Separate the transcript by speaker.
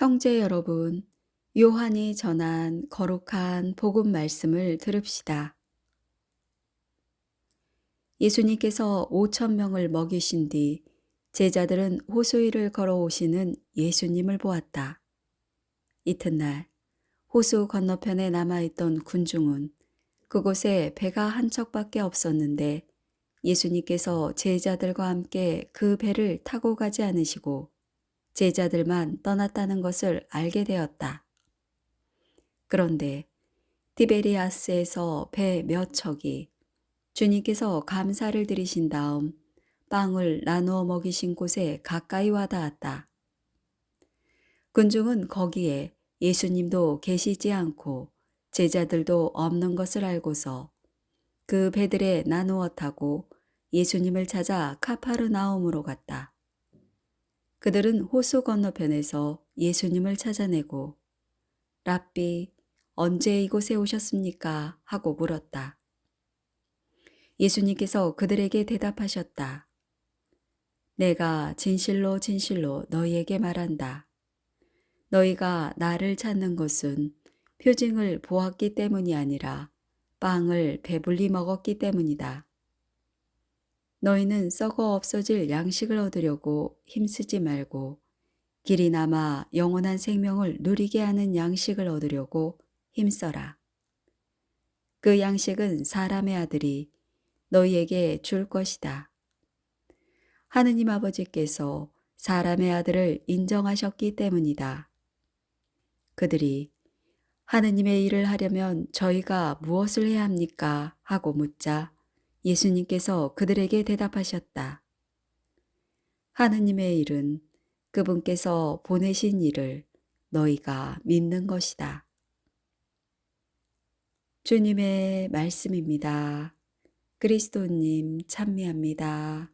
Speaker 1: 형제 여러분, 요한이 전한 거룩한 복음 말씀을 들읍시다. 예수님께서 5천 명을 먹이신 뒤 제자들은 호수위를 걸어오시는 예수님을 보았다. 이튿날 호수 건너편에 남아있던 군중은 그곳에 배가 한 척밖에 없었는데 예수님께서 제자들과 함께 그 배를 타고 가지 않으시고 제자들만 떠났다는 것을 알게 되었다. 그런데 티베리아스에서 배 몇 척이 주님께서 감사를 드리신 다음 빵을 나누어 먹이신 곳에 가까이 와 닿았다. 군중은 거기에 예수님도 계시지 않고 제자들도 없는 것을 알고서 그 배들에 나누어 타고 예수님을 찾아 카파르나움으로 갔다. 그들은 호수 건너편에서 예수님을 찾아내고 랍비 언제 이곳에 오셨습니까? 하고 물었다. 예수님께서 그들에게 대답하셨다. 내가 진실로 진실로 너희에게 말한다. 너희가 나를 찾는 것은 표징을 보았기 때문이 아니라 빵을 배불리 먹었기 때문이다. 너희는 썩어 없어질 양식을 얻으려고 힘쓰지 말고 길이 남아 영원한 생명을 누리게 하는 양식을 얻으려고 힘써라. 그 양식은 사람의 아들이 너희에게 줄 것이다. 하느님 아버지께서 사람의 아들을 인정하셨기 때문이다. 그들이 하느님의 일을 하려면 저희가 무엇을 해야 합니까? 하고 묻자 예수님께서 그들에게 대답하셨다. 하느님의 일은 그분께서 보내신 일을 너희가 믿는 것이다. 주님의 말씀입니다. 그리스도님 찬미합니다.